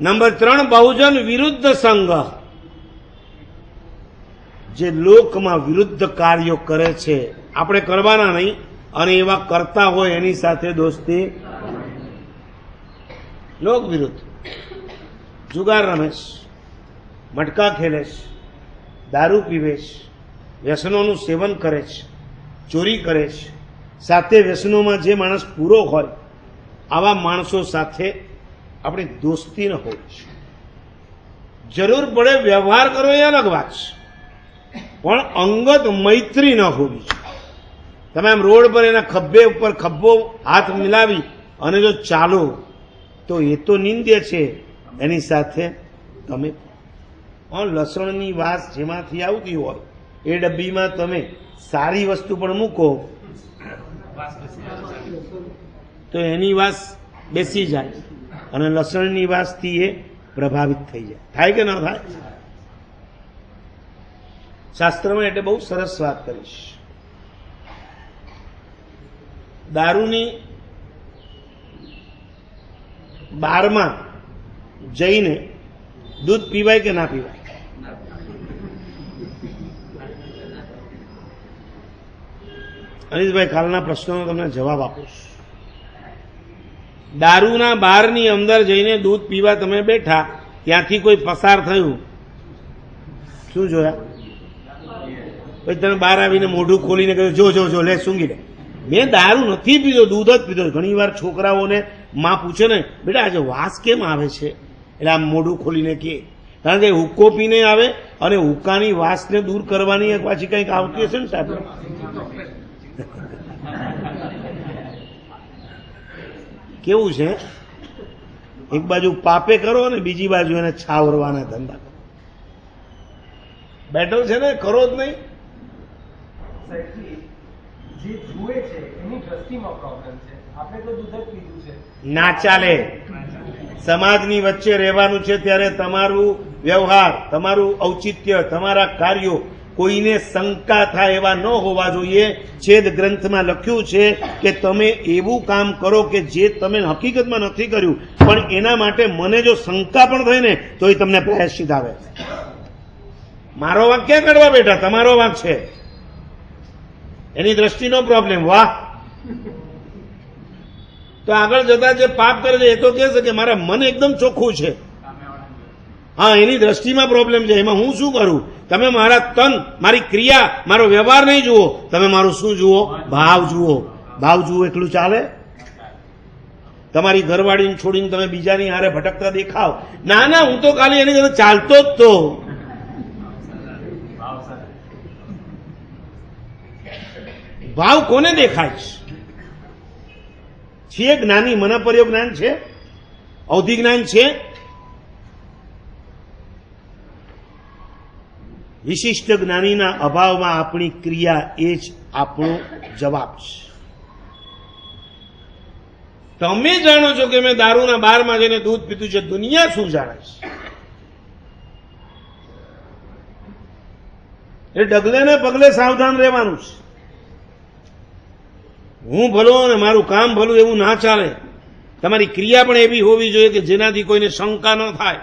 Number ત્રણ, બહુજન વિરુદ્ધ સંઘ. જે લોકમાં વિરુદ્ધ કાર્યો કરે છે, આપણે કરવાના નહીં, અને એવા કરતા હોય એની સાથે દોસ્તી. લોક વિરુદ્ધ. જુગાર રમેશ, મટકા ખેલેશ, દારૂ પીવેશ વ્યસનોનું સેવન કરે છે, ચોરી કરે છે. સાથે વ્યસનોમાં જે માણસ પૂરો હોય, આવા માણસો સાથે આપણી દોસ્તી ન હોય. છે જરૂર પડે વ્યવહાર કરો એ અલગ વાત છે. પણ અંગત મૈત્રી ન હોવી છે તમે આમ રોડ પર એના ખભે ઉપર ખભો હાથ મિલાવી અને જો ચાલો, તો એ તો નિંદ્ય છે. એની સાથે તમે પણ લસણની વાસ જેમાંથી આવતી હોય, એ ડબ્બીમાં તમે સારી વસ્તુ પણ મૂકો, તો એની વાસ બેસી જાય. અને લસણની વાસથી એ પ્રભાવિત થઈ જાય. થાય કે ન થાય? શાસ્ત્રમાં એટલે બહુ સરસ વાત કરીશ. દારૂની બારમાં જઈને દૂધ પીવાય કે ના પીવાય? અનિશભાઈ કાલના પ્રશ્નનો તમને જવાબ આપું છું. દારૂના બારની અંદર જઈને દૂધ પીવા તમે બેઠા, ત્યાંથી કોઈ પસાર થયું? શું જોયા? પછી તમે બહાર આવીને મોઢું ખોલીને કહ્યું, જો જો જો, લે, સૂંઘી લે. મેં દારૂ નથી પીધો, દૂધ જ પીધો. ઘણી વાર છોકરાઓને માં પૂછે ને, બેટા, આજે વાસ કેમ આવે છે? એટલે આમ મોઢું ખોલીને કે, કારણ કે હુક્કો પીને આવે અને હુક્કાની વાસને દૂર કરવાની પાછી કંઈક આવતી હશે ને સાહેબ. કેવું છે? એક બાજુ પાપે કરો અને બીજી બાજુ એને છાવરવાના ધંધા કરો. બેટલ છે ને કરો જ નહીં. ના ચાલે. સમાજની વચ્ચે રહેવાનું છે ત્યારે તમારું વ્યવહાર તમારું ઔચિત્ય તમારા કાર્યો કોઈને શંકા થાય એવા ન હોવા જોઈએ. છેદ ગ્રંથમાં લખ્યું છે કે તમે એવું કામ કરો કે જે તમે હકીકતમાં નથી કર્યું, પણ એના માટે મને જો શંકા પણ થઈ ને, તો એ તમને પ્રાયશ્ચિત આવે મારો વાંક ક્યાં કરવા બેઠા? તમારો વાંક છે. એની દ્રષ્ટિનો પ્રોબ્લેમ વાહ. તો આગળ જતા જે પાપ કરે છે, એ તો કહે છે કે મારા મન એકદમ ચોખ્ખું છે. હા, એની દ્રષ્ટિમાં પ્રોબ્લેમ છે. એમાં હું શું કરું? તમે મારા તન, મારી ક્રિયા, મારો વ્યવહાર નહીં જુઓ. તમે મારું શું જુઓ? ભાવ જુઓ. ભાવ જુઓ એટલું ચાલે? તમારી ઘરવાળીને છોડીને તમે બીજાની હારે ભટકતા દેખાવ. ના ના, હું તો ખાલી એની સાથે ચાલતો જ તો. ભાવ કોને દેખાય છે? જ્ઞાની મનપર્યો જ્ઞાન છે? અવધિ જ્ઞાન છે? વિશિષ્ટ જ્ઞાનીના અભાવમાં આપણી ક્રિયા એ જ આપણો જવાબ છે. તમે જાણો છો કે મેં દારૂના બારમાં જઈને દૂધ પીધું છે, દુનિયા શું જાણે છે? એ ડગલે ને પગલે સાવધાન રહેવાનું છે. હું ભલો અને મારું કામ ભલું એવું ના ચાલે. તમારી ક્રિયા પણ એવી હોવી જોઈએ કે જેનાથી કોઈને શંકા ન થાય.